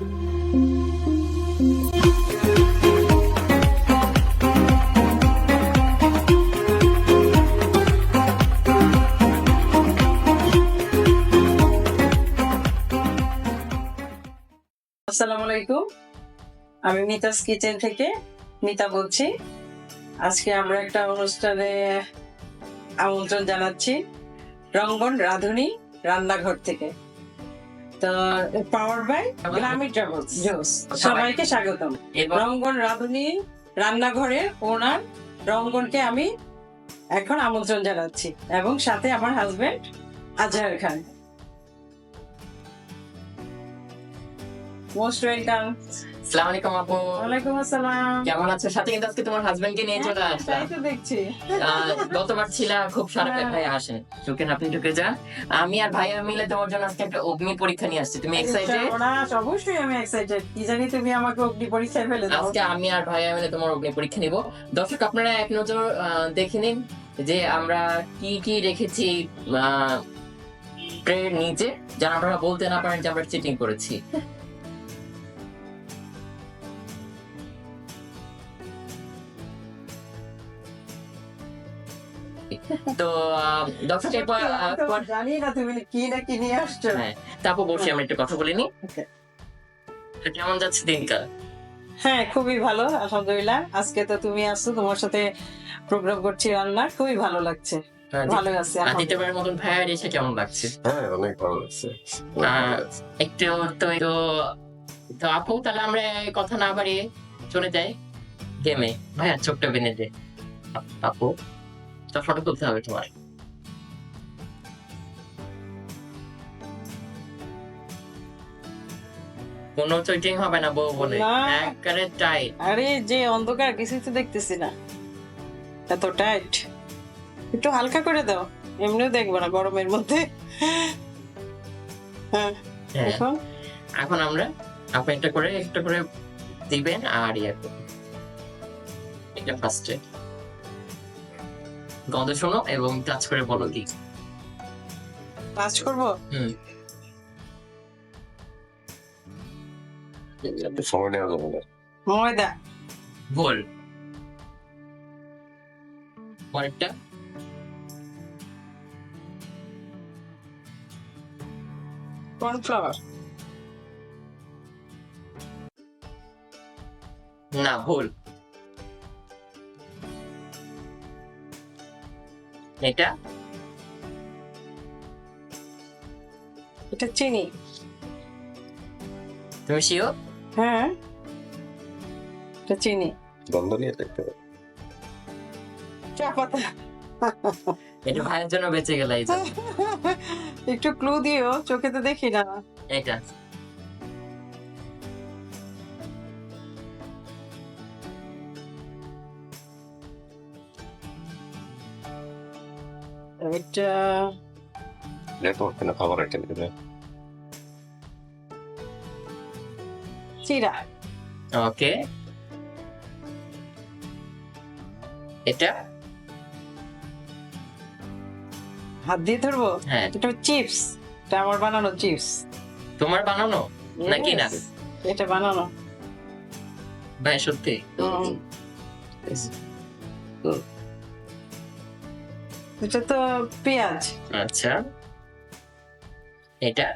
আসসালামু আলাইকুম। আমি মিতাস কিচেন থেকে মিতা বলছি। আজকে আমরা একটা অনুষ্ঠানে আমন্ত্রণ জানাচ্ছি রঙ্গন রাধুনী রান্নাঘর থেকে। তো পাওয়ার বাই গ্রামি ট্রাভেলস জোস সবাইকে স্বাগতম। রঙ্গন রাঁধুনি রান্নাঘরে ওনার। রঙ্গনকে আমি এখন আমন্ত্রণ জানাচ্ছি এবং সাথে আমার husband Azhar Khan. Most welcome সালাম আলাইকুম আপু। ওয়ালাইকুম আসসালাম। কেমন আছো? সাথে কিন্তু আজকে তোমার হাজবেন্ড কে নিয়ে চলে আসলাম। তাই তো দেখছি। গতবার ছিল খুব সারা ভাই আসেন ঢুকেন আপনি ঢুকে যান। আমি আর ভাইয়া মিলে তোমার জন্য আজকে একটা অগ্নি পরীক্ষা নিয়ে আসছি। তুমি এক্সাইটেড সর্বনাশ, অবশ্যই আমি এক্সাইটেড কি জানি তুমি আমাকে অগ্নি পরীক্ষায় ফেলে দাও। আজকে আমি আর ভাইয়া মিলে তোমার অগ্নি পরীক্ষা নিব। দর্শক আপনারা এক নজর দেখে নিন যে আমরা কি কি রেখেছি ট্রের নিচে। যেন আপনারা বলতে না পারেন যে আমরা চিটিং করেছি। তো আহ, দর্শক এরপর আহ, আমি তো পর- জানি না তুমি কি না কি নিয়ে আসছো। হ্যাঁ তারপর বসে আমরা একটু কথা বলে নি। কেমন যাচ্ছে দিনকাল? হ্যাঁ খুবই ভালো আলহামদুলিল্লাহ। আজকে তো তুমি আসছো তোমার সাথে প্রোগ্রাম করছি রান্না খুবই ভালো লাগছে। ভালো আছে আর মতন ভাইয়ার এসে কেমন লাগছে? হ্যাঁ অনেক ভালো লাগছে। একটু তো তো তো আপু তাহলে আমরা কথা না বাড়িয়ে চলে যাই। গেমে ভাইয়া চোখটা বেঁধে দে। আপ- তো ফটো তুলতে হবে তোমার কোনো চৈটিং হবে না বউ বলে। একবারে টাইট আরে যে অন্ধকার কিছুই তো দেখতেছি না। এত টাইট একটু হালকা করে দাও। এমনিও দেখব না গরমের মধ্যে। হ্যাঁ হ্যাঁ। এখন? আমরা আপনি একটা করে একটা করে দিবেন আর ইয়ে। এটা ফার্স্টে গন্ধ শোনো এবং টাচ করে বলো কি। টাচ করব? হুম। একটু সময় নেওয়া যাবে না। ময়দা ভুল পরেরটা। কর্নফ্লাওয়ার। না ভুল এটা? এটা চিনি। তুমি শিওর হ্যাঁ। এটা চিনি। গন্ধ নিয়ে দেখতে চা পাতা এটা ভাইয়ের জন্য বেঁচে গেল এই যে। একটু ক্লু দিও চোখে তো দেখি না। এটা এটা নেটওয়ার্ক কেন খাবার আইটেম দিলে চিরা ওকে এটা? হাত দিয়ে ধরবো? হ্যাঁ। এটা চিপস এটা আমার বানানো চিপস তোমার বানানো? নাকি না? এটা বানানো। ভাই সত্যি? হুম। এটা তো পেঁয়াজ। আচ্ছা। এটা?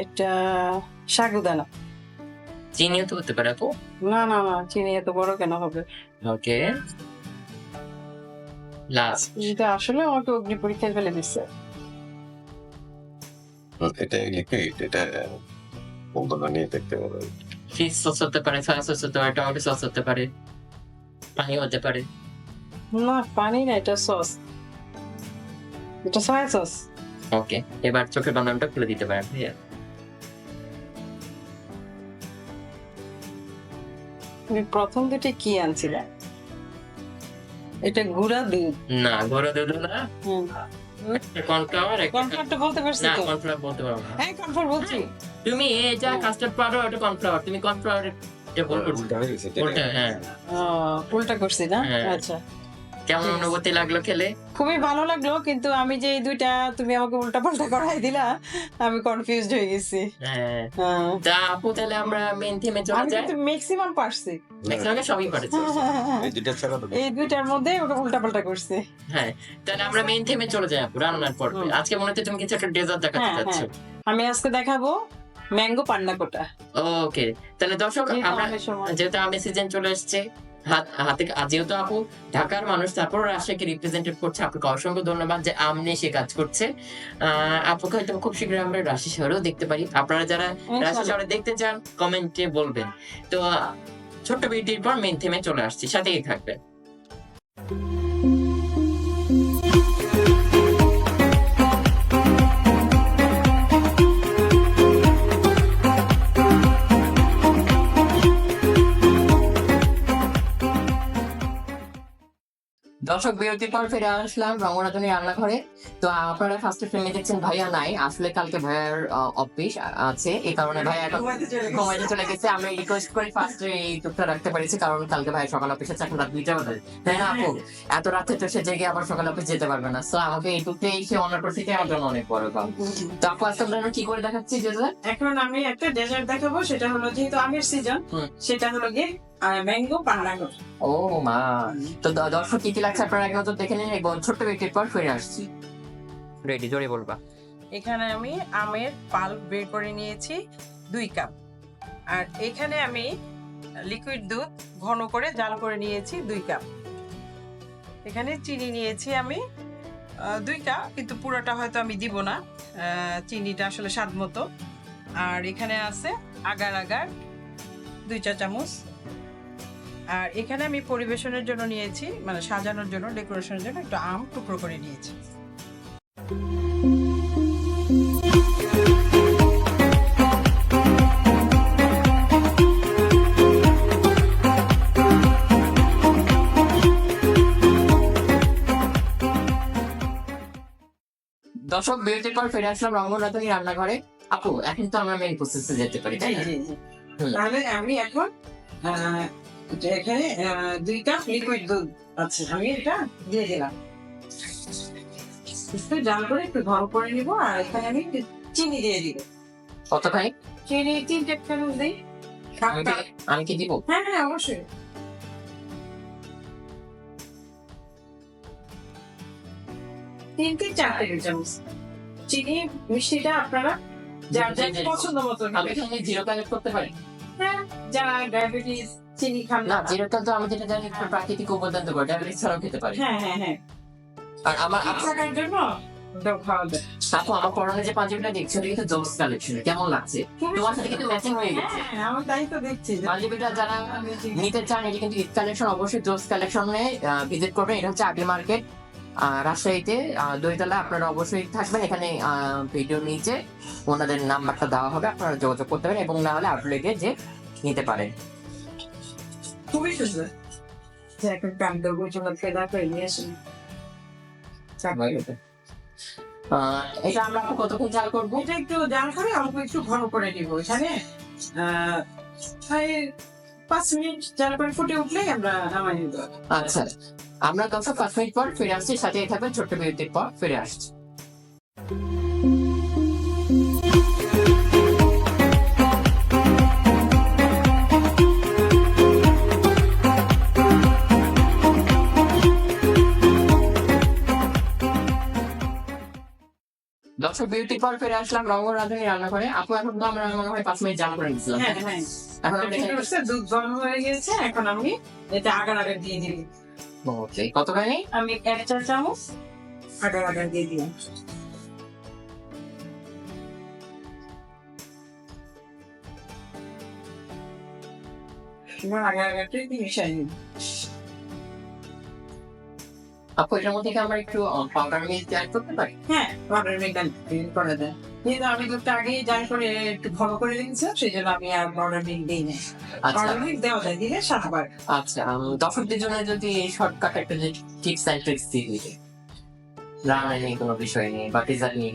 এটা সাগুদানা চিনিও তো হতে পারে আপু। না না না চিনি এত বড় কেন হবে? ওকে। লাস্ট এটা আসলে আমাকে অগ্নি পরীক্ষায় ফেলে দিচ্ছে এটা লিকুইড এটা বন্ধ না নিয়ে দেখতে হবে। ফিশ সস হতে পারে সয়া সস হতে পারে টমেটো সস হতে পারে পানি হতে পারে না পানি না এটা সস এটা সয়া সস ওকে এবার চোখের বান্ধানটা খুলে দিতে পারেন ভাইয়া। তুমি প্রথম দুটি কি আনছিলে এটা গুঁড়া দুধ। না ঘরে দুধ না। কর্নফ্লাওয়ার বলতে পারছি না কর্নফ্লাওয়ার বলতে পারব না। হ্যাঁ বলছি। তুমি এই যা কাস্টার্ড পাউডার ওটা কর্নফ্লাওয়ার তুমি কর্নফ্লাওয়ার এটা বল করছ। উল্টা ওটা হ্যাঁ। উল্টা করছি না? হ্যাঁ। আচ্ছা। কেমন অনুভূতি লাগল খেলে? খুবই ভালো লাগল কিন্তু আমি যে এই দুইটা তুমি আমাকে উল্টা পাল্টা করাই দিলা আমি কনফিউজড হয়ে গেছি। হ্যাঁ। হ্যাঁ। তা আপু তাহলে আমরা মেন থিমে চলে আমি যাই? কিন্তু ম্যাক্সিমাম পারছি। ম্যাক্সিমাম সবই পারেছে। এই দুইটা ছাড়া এই দুইটার মধ্যে ওটা উল্টা পাল্টা করছে। হ্যাঁ তাহলে আমরা মেন থিমে চলে যাই আপু রান্নার পর আজকে মনে হচ্ছে তুমি কিছু একটা ডেজার্ট দেখাতে হ্যাঁ, চাচ্ছ। আমি আজকে দেখাবো ম্যাঙ্গো পান্না কোটা। ওকে তাহলে দর্শক আমরা যেহেতু আমি সিজন চলে এসছে হাত- হাতে যেহেতু আপু ঢাকার মানুষ তারপর রাজশাহীকে রিপ্রেজেন্টেট করছে আপনাকে অসংখ্য ধন্যবাদ যে আম নিয়ে সে কাজ করছে। আহ, আপুকে হয়তো খুব শীঘ্রই আমরা রাজশাহী শহরেও দেখতে পারি। আপনারা যারা রাজশাহী শহরে দেখতে চান কমেন্টে বলবেন। তো ছোট্ট বিউটির পর মেন থেমে চলে আসছি। সাথেই থাকবেন। দর্শক বিরতির পর ফিরে আসলাম রঙ্গনাথনী রান্নাঘরে। তো আপনারা ফার্স্টে ফ্রেমে দেখছেন ভাইয়া নাই আসলে কালকে ভাইয়ার অফিস আছে এই কারণে ভাইয়া এখন ঘুমাইতে চলে গেছে। আমি রিকোয়েস্ট করি ফার্স্টে এই টুকটা রাখতে পেরেছি কারণ কালকে ভাই সকাল অফিসে আছে এখন রাত দুইটা বাজে। তাই না আপু? এত রাতে তো সে জেগে আবার সকাল অফিস যেতে পারবে না। সো আমাকে এই টুকটা এসে অনার করতে আমার জন্য অনেক বড় কাম। তো আপু আজকে আমরা কি করে দেখাচ্ছি যে এখন আমি একটা ডেজার্ট দেখাবো সেটা হলো যেহেতু আমের সিজন। সেটা হলো গিয়ে ম্যাঙ্গো পান্না কোটা ও মা। তো দর্শক কি কি লাগছে আপনারা এক নজর দেখে নিন এবং ছোট্ট পর ফিরে আসছি। রেডি জোরে বলবা। এখানে আমি আমের পাল্প বের করে নিয়েছি দুই কাপ। আর এখানে আমি লিকুইড দুধ ঘন করে জাল করে নিয়েছি দুই কাপ। এখানে চিনি নিয়েছি আমি দুই কাপ কিন্তু পুরোটা হয়তো আমি দিব না। চিনিটা আসলে স্বাদ মতো। আর এখানে আছে আগার আগার দুই চা চামচ আর এখানে আমি পরিবেশনের জন্য নিয়েছি মানে সাজানোর জন্য ডেকোরেশনের জন্য একটু আম টুকরো করে নিয়েছি। দর্শক বিরতির পর ফিরে আসলাম রঙ্গনাথনী রান্নাঘরে। আপু এখন তো আমরা মেইন প্রসেসে যেতে পারি তাই না? তাহলে আমি এখন এখানে দুই কাপ লিকুইড দুধ আছে। আমি এটা দিয়ে দিলাম। একটু জাল করে একটু ঘন করে নিব আর এখানে আমি চিনি দিয়ে দিব। কতখানি চিনি তিন টেপ চামচ দিই। আমি কি- দিব? হ্যাঁ হ্যাঁ অবশ্যই। তিন থেকে চার টেবিল চামচ। চিনি মিষ্টিটা আপনারা যার যার। পছন্দ মতো আমি এখানে জিরো কানেক্ট করতে পারি? হ্যাঁ যারা ডায়াবেটিস চিনি খান না জিরোটা তো আমি যেটা জানি একটু প্রাকৃতিক উপাদান তো ডায়াবেটিস ছাড়াও খেতে পারি। হ্যাঁ হ্যাঁ হ্যাঁ। আর আমার থাকার জন্য? ওটাও খাওয়া যায়। আপু আমার পরনে যে পাঞ্জাবিটা দেখছি ওটা কিন্তু জবস কালেকশন কেমন লাগছে? তোমার সাথে কিন্তু ম্যাচিং হয়ে গেছে। হ্যাঁ তাই তো দেখছি পাঞ্জাবিটা যারা নিতে চান এটা কিন্তু ঈদ কালেকশন অবশ্যই জোস কালেকশনে ভিজিট করবেন। এটা হচ্ছে মার্কেট রাজশাহীতে। আহ, দইতলা আপনারা অবশ্যই থাকবেন এখানে ভিডিও নিচে। ওনাদের নাম্বারটা দেওয়া হবে আপনারা যোগাযোগ করতে পারেন এবং না হলে আউটলেটে যে নিতে পারেন। খুবই সুন্দর দেবো ফেদা করে নিয়ে আসুন। এটা আমরা কতক্ষণ করব? এটা একটু জাল করে অল্প একটু ঘন করে নিব এখানে। আহ, পাঁচ মিনিট জাল করে ফুটে আমরা নামাই নিব। আচ্ছা। আমরা পাঁচ মিনিট পর ফিরে আসছি সাথে থাকবেন ছোট্ট বিরতির পর ফিরে আসছি। দর্শক বিরতির পর ফিরে আসলাম রঙ্গ রাঁধুনি রান্না করে। আপু এখন তো আমরা মনে হয় পাঁচ মিনিট জাল করে দিচ্ছিলাম হ্যাঁ হ্যাঁ। এখন দুধ গরম হয়ে গেছে এখন আমি এটা আগার আগার দিয়ে দিই। ওকে কতখানি? আমি এক চা চামচ আগার আগার দিয়ে এবার আগার আগারটা মিশাই নিই। আপু এটার মধ্যে কি আমরা একটু পাউডার মিল্ক অ্যাড করতে পারি? হ্যাঁ পাউডার মিল্ক করে দেয় কিন্তু আমি দুধটা আগে জাল করে একটু ঘন করে দিয়েছিলাম সেই জন্য আমি আর পাউডার মিল্ক দিই না আচ্ছা। পাউডার মিল্ক দেওয়া যায় দিলে সাতবার। আচ্ছা দর্শকদের জন্য যদি শর্টকাট একটা যে টিপস অ্যান্ড ট্রিক্স দিয়ে দিতে রান্না কোনো বিষয় নেই বা ডিজাইন নিয়ে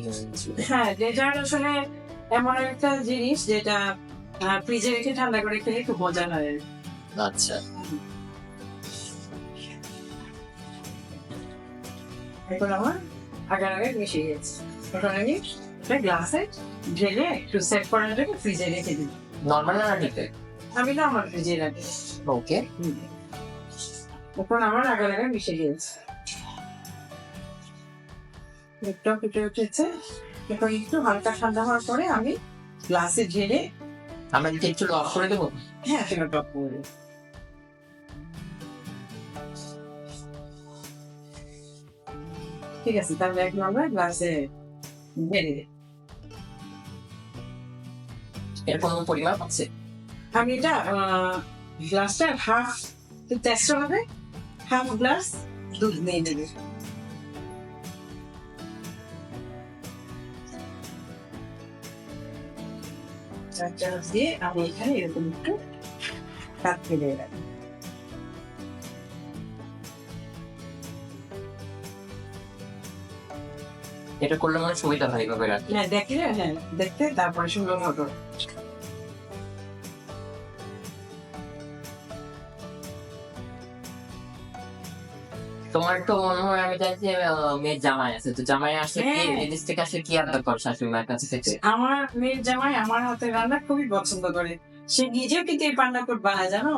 হ্যাঁ ডেজার্ট আসলে এমন একটা জিনিস যেটা ফ্রিজে রেখে ঠান্ডা করে খেলে খুব মজা হয়। আচ্ছা। এখন আমার আগার আগে মিশিয়ে গেছে। এখন আমি একটা গ্লাসে ঢেলে একটু সেট করার জন্য ফ্রিজে রেখে দিই। নর্মাল না আমি না আমার ফ্রিজে রাখি ওকে এখন আমার আগার আগে মিশে গিয়েছে একটু ফুটে উঠেছে। এখন একটু হালকা ঠান্ডা হওয়ার পরে আমি গ্লাসে ঢেলে আমরা কি একটু অফ করে দেবো? হ্যাঁ সেটা টপ করে ঠিক আছে তাহলে এখন আমরা গ্লাসে ঢেলে দিই। এর কোনো পরিমাপ আছে আমি এটা গ্লাসটা হাফ টেস্ট হবে হাফ গ্লাস দুধ নিয়ে নেবে চার চামচ দিয়ে আমি এখানে এরকম একটু কাত ফেলে রাখি এটা করলে মনে সুবিধা হয় এইভাবে রাখি হ্যাঁ দেখলে হ্যাঁ দেখতে তারপরে সুন্দর হবে তোমার তো মনে হয় আমি আহ, মেয়ের জামাই আছে। তো জামাই আসলে কি হ্যাঁ। থেকে আসলে কি আবদার কর শাশুড়ি মায়ের কাছে আমার মেয়ের জামাই আমার হাতে রান্না খুবই পছন্দ করে। সে নিজেও কিন্তু এই পান্না কোট বানায় জানো?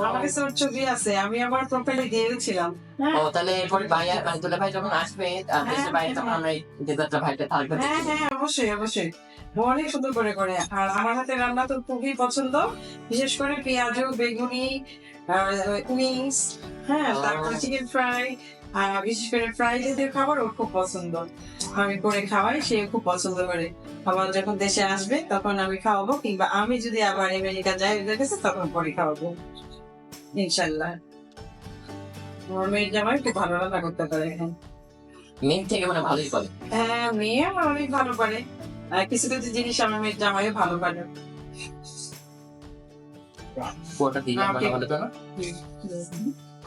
আমার কাছে ওর ছবি আছে আমি আমার প্রোফাইলে দিয়েছিলাম ও তাহলে এরপরে ভাইয়া দুলা ভাই যখন আসবে দেশের বাইরে তখন আমরা এই দেদারটা ভাইটা থাকবে হ্যাঁ হ্যাঁ অবশ্যই অবশ্যই। অনেক সুন্দর করে করে। আর আমার হাতে রান্না তো খুবই পছন্দ। বিশেষ করে পেঁয়াজু বেগুনি উইংস হ্যাঁ। তারপর চিকেন ফ্রাই আর বিশেষ করে ফ্রাই খাবার ওর খুব পছন্দ। আমি করে খাওয়াই সে খুব পছন্দ করে। আবার যখন দেশে আসবে তখন আমি খাওয়াবো কিংবা আমি যদি আবার আমেরিকা যাই ওদের কাছে তখন পরে খাওয়াবো। ইনশাল্লাহ আমার মেয়ের জামাই খুব ভালো রান্না করতে পারে এখন। মেয়ে থেকে মানে ভালোই করে হ্যাঁ মেয়ে আমার অনেক ভালো পারে। আর কিছু কিছু জিনিস আমার মেয়ের জামাইও ভালো পারে। পুরোটা দিয়ে Okay. ভালো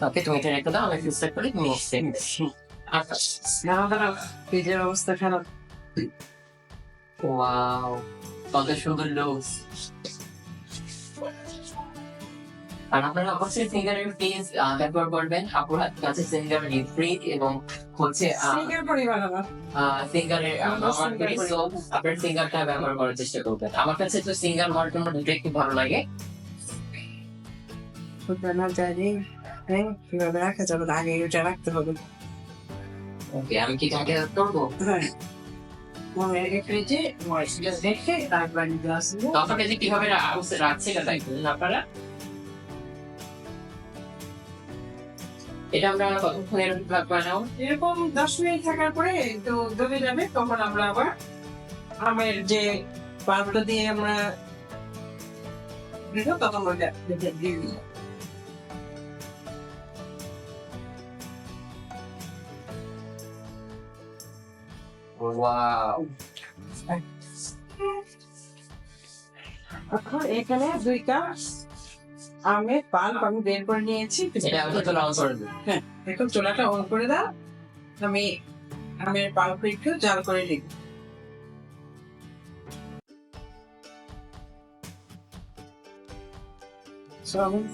ওকে তুমি এটা রেখে দাও আমি ফ্রিজটা করে তুমি এসে আচ্ছা দাঁড়াও, দাঁড়াও। ফ্রিজের অবস্থা খারাপ। ওয়াও কত সুন্দর লোক আর আপনারা অবশ্যই সিঙ্গারের পেজ ব্যবহার করবেন। আপনার কাছে সিঙ্গার ফ্রি এবং হচ্ছে সিঙ্গার পরিবার সিঙ্গারের আপনার সিঙ্গারটা ব্যবহার করার চেষ্টা করবেন। আমার কাছে তো সিঙ্গার মল্টন দুটোই খুব ভালো লাগে। জানি। হ্যাঁ কীভাবে রাখা যাবে না, আগে ওটা রাখতে হবে। ওকে আমি কি তোমাকে help করব? হ্যাঁ। রেখে ফ্রিজে ময়েশ্চার রেখে তারপর ততটা যে কীভাবে রাখছে এটা তাই আপনারা। এটা আমরা এরকম দশ মিনিট থাকার পরে একটু দমে যাবে তখন আমরা আবার আমের যে পাল্পটা দিয়ে আমরা দিল তখন ওইটা দিয়ে। ওয়াও এখন এখানে দুই কাপ আমের পাল্প আমি বের করে নিয়েছি। এটা আমি তো করে দেবো এখন চুলাটা অন করে দাও। আমি আমের পাল্প একটু জাল করে নিই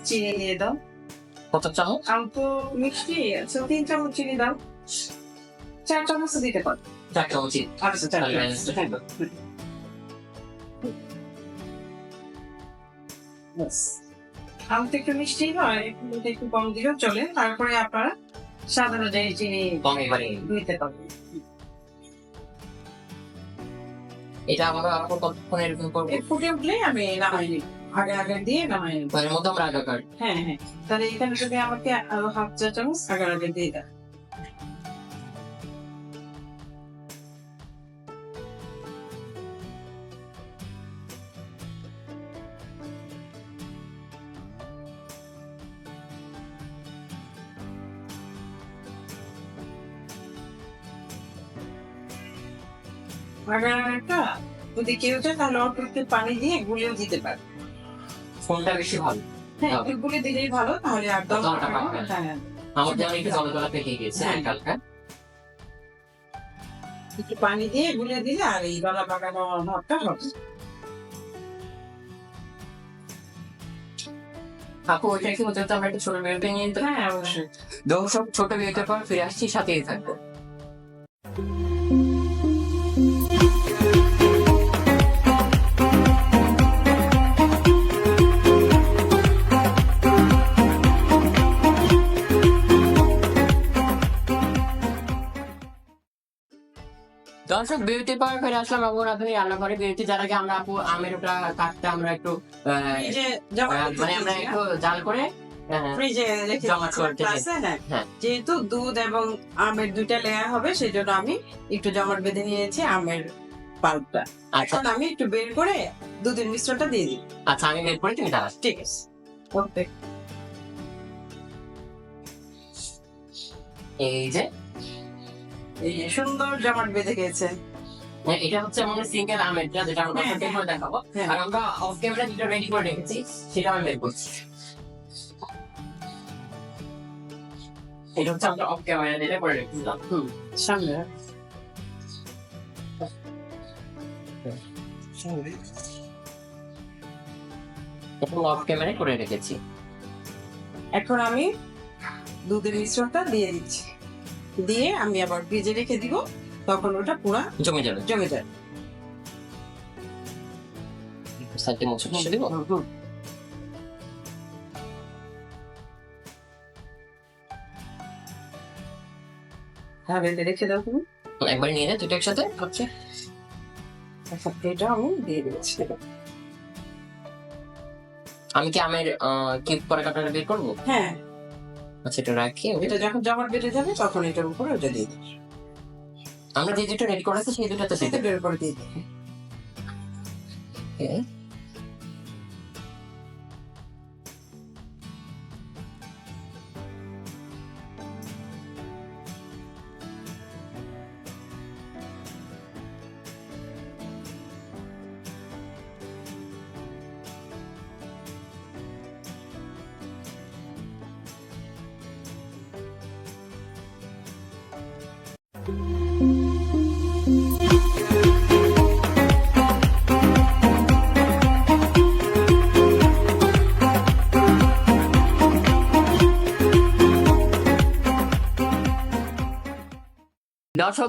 চিনি দিয়ে দাও। কত চামচ? অল্প মিষ্টি আচ্ছা তিন চামচ চিনি দাও। চার চামচ দিতে পারো। আচ্ছা। আমটা একটু মিষ্টি হয় একটু একটু কম দিলেও চলে তারপরে আপনারা সাধারণ অনুযায়ী চিনি কম এবারে দিতে পারবেন এটা আমরা আপু কতক্ষণ এরকম করব ফুটে উঠলে আমি নামাই নিই আগে আগে দিয়ে নামাই নিই এর মধ্যে আমরা আগে হ্যাঁ হ্যাঁ তাহলে এখানে যদি আমাকে আরও হাফ চা চামচ আগে আগে দিয়ে দেয় বাগানটা যদি কেউ চায় তাহলে অল্প একটু পানি দিয়ে গুলিও দিতে পারে। কোনটা বেশি ভালো। হ্যাঁ। একটু গুলে দিলেই ভালো তাহলে আর হ্যাঁ। আমার যেমন একটু পেকে গেছে হ্যাঁ। হালকা। একটু পানি দিয়ে গুলে দিলে আর এই গলা পাকানো ভাবটা হবে। আপু ওইটা কি হতে আমরা একটা ছোট বিরতি নিয়ে হ্যাঁ অবশ্যই। দর্শক ছোট বিরতির পর ফিরে আসছি সাথেই থাকব। দর্শক বিরতির পর ফিরে আসলাম। আপু রাধুনি রান্নাঘরে বিরতি যার আগে আমরা আপু আমের ওটা কাটতে আমরা একটু মানে আমরা একটু জাল করে হ্যাঁ। হ্যাঁ। যেহেতু দুধ এবং আমের দুইটা লেয়ার হবে সেই জন্য আমি একটু জমাট বেঁধে নিয়েছি আমের পাল্পটা। আচ্ছা। এখন আমি একটু বের করে দুধের মিশ্রণটা দিয়ে দিই। আচ্ছা আমি বের করে তুমি দাঁড়া ঠিক আছে। ওকে এই যে সুন্দর জমাট বেঁধে গেছে। হ্যাঁ, এটা হচ্ছে আমাদের সিঙ্গেল আমেরটা যেটা আমরা হ্যাঁ, করে দেখাবো। হ্যাঁ। আর আমরা অফ ক্যামেরা যেটা রেডি করে রেখেছি সেটা আমি বের করছি। এটা হচ্ছে আমরা অফ ক্যামেরা যেটা করে রেখেছিলাম। সামনে। রাখ। অফ ক্যামেরা করে রেখেছি। এখন আমি দুধের মিশ্রণটা দিয়ে দিচ্ছি। দিয়ে আমি আবার ফ্রিজে রেখে দিব তখন ওটা পুরো জমে যাবে। জমে যায় সাইডে মুছে মুছে দিব? হ্যাঁ রেখে দাও তুমি। একবার নিয়ে নে দুটো একসাথে। আচ্ছা। আচ্ছা এটা আমি দিয়ে দিচ্ছি। আমি কি আমের কিউব করে কাটাটা বের করব? হ্যাঁ। আচ্ছা এটা রাখি এটা যখন জমাট বেড়ে যাবে তখন এটার উপরে ওটা দিয়ে দিস। আমরা যে দুটো রেডি করেছি সেই দুটো তো সেটা বের করে দিয়ে দিই। দর্শক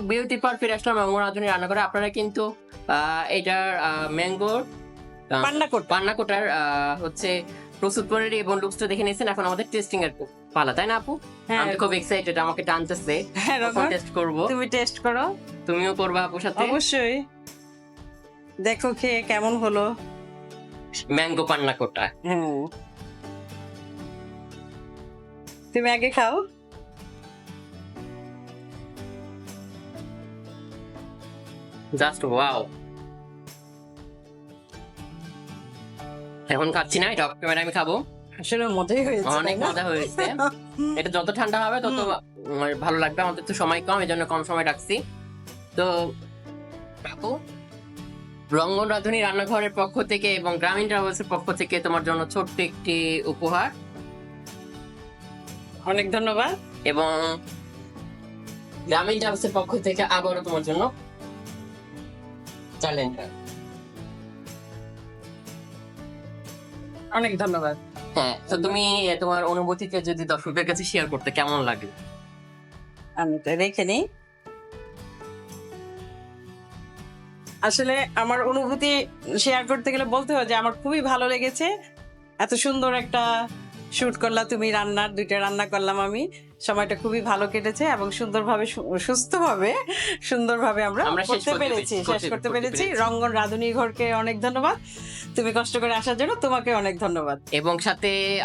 বিউটি পর ফিরে আসলাম এবং রাধুনি রান্না করে আপনারা কিন্তু আহ, এটার ম্যাঙ্গোর পান্নাকোট। পান্নাকোটার পান্না হচ্ছে প্রস্তুত করে এবং লুকসটা দেখে নিয়েছেন। এখন আমাদের টেস্টিং এর পালা তাই না আপু? হ্যাঁ। আমি খুব এক্সাইটেড আমাকে টানতেছে। হ্যাঁ রকম টেস্ট করব। তুমি টেস্ট করো। তুমিও করবা আপুর সাথে? অবশ্যই। দেখো খেয়ে কেমন হলো। ম্যাঙ্গো পান্না কোটা। হ্যাঁ। তুমি আগে খাও। জাস্ট ওয়াও এখন খাচ্ছি না এটা ক্যামেরা আমি খাব। আসলে মজাই হয়েছে অনেক মজা হয়েছে। এটা যত ঠান্ডা হবে তত ভালো লাগবে আমাদের তো সময় কম এই জন্য কম সময় রাখছি। তো আপু রঙ্গন রাধুনী রান্নাঘরের পক্ষ থেকে এবং গ্রামীণ ট্রাভেলসের পক্ষ থেকে তোমার জন্য ছোট্ট একটি উপহার। অনেক ধন্যবাদ। এবং গ্রামীণ ট্রাভেলসের পক্ষ থেকে আবারও তোমার জন্য ক্যালেন্ডার অনেক ধন্যবাদ। হ্যাঁ তো তুমি তোমার অনুভূতিকে যদি দর্শকদের কাছে শেয়ার করতে কেমন লাগে? আমি এটা রেখে নেই। আসলে আমার অনুভূতি শেয়ার করতে গেলে বলতে হয় যে আমার খুবই ভালো লেগেছে। এত সুন্দর একটা শুট করলাম তুমি রান্নার দুইটা রান্না করলাম আমি। সময়টা খুবই ভালো কেটেছে এবং সুন্দরভাবে সুস্থভাবে সুন্দরভাবে আমরা করতে পেরেছি শেষ করতে- পেরেছি। রঙ্গন রাধুনী ঘরকে অনেক ধন্যবাদ। তুমি কষ্ট করে আসার জন্য তোমাকে অনেক ধন্যবাদ। এবং সাথে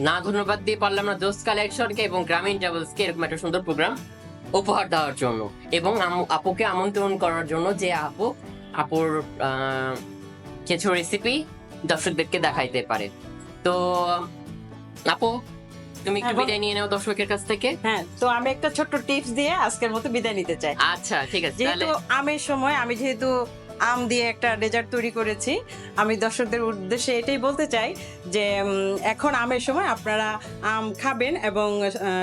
না ধন্যবাদ দিয়ে পারলাম না দোস্ত কালেকশনকে এবং গ্রামীণ ট্রাভেলসকে এরকম একটা সুন্দর প্রোগ্রাম উপহার দেওয়ার জন্য। এবং আপুকে আমন্ত্রণ করার জন্য যে আপু আপুর আহ, কিছু রেসিপি দর্শকদেরকে দেখাইতে পারে। তো আপু তুমি একটু হ্যাঁ, বিদায় নিয়ে নাও দর্শকের কাছ থেকে? হ্যাঁ তো আমি একটা ছোট্ট টিপস দিয়ে আজকের মতো বিদায় নিতে চাই। আচ্ছা ঠিক আছে যেহেতু আমের সময় আমি যেহেতু আম দিয়ে একটা ডেজার্ট তৈরি করেছি আমি দর্শকদের উদ্দেশ্যে এটাই বলতে চাই যে এখন আমের সময় আপনারা আম খাবেন এবং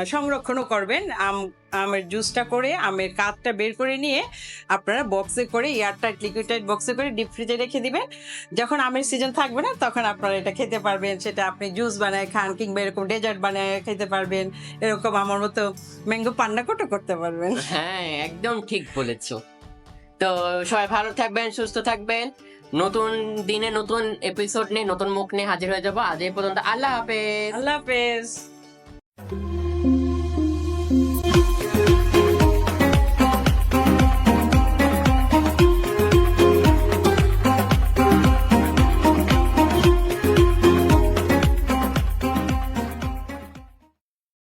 সংরক্ষণও করবেন আম আমের জুসটা করে আমের কাঠটা বের করে নিয়ে আপনারা বক্সে করে এয়ারটাইট লিকুইড বক্সে করে ডিপ ফ্রিজে রেখে দিবেন। যখন আমের সিজন থাকবে না তখন আপনারা এটা খেতে পারবেন। সেটা আপনি জুস বানায় খান কিংবা এরকম ডেজার্ট বানায় খেতে পারবেন। এরকম আমার মতো ম্যাঙ্গো পান্না কোটো করতে পারবেন। হ্যাঁ একদম ঠিক বলেছ। তো সবাই ভালো থাকবেন সুস্থ থাকবেন। নতুন দিনে নতুন এপিসোড নিয়ে নতুন মুখ নিয়ে হাজির হয়ে যাব। আজ এই পর্যন্ত আল্লাহ হাফেজ। আল্লাহ হাফেজ।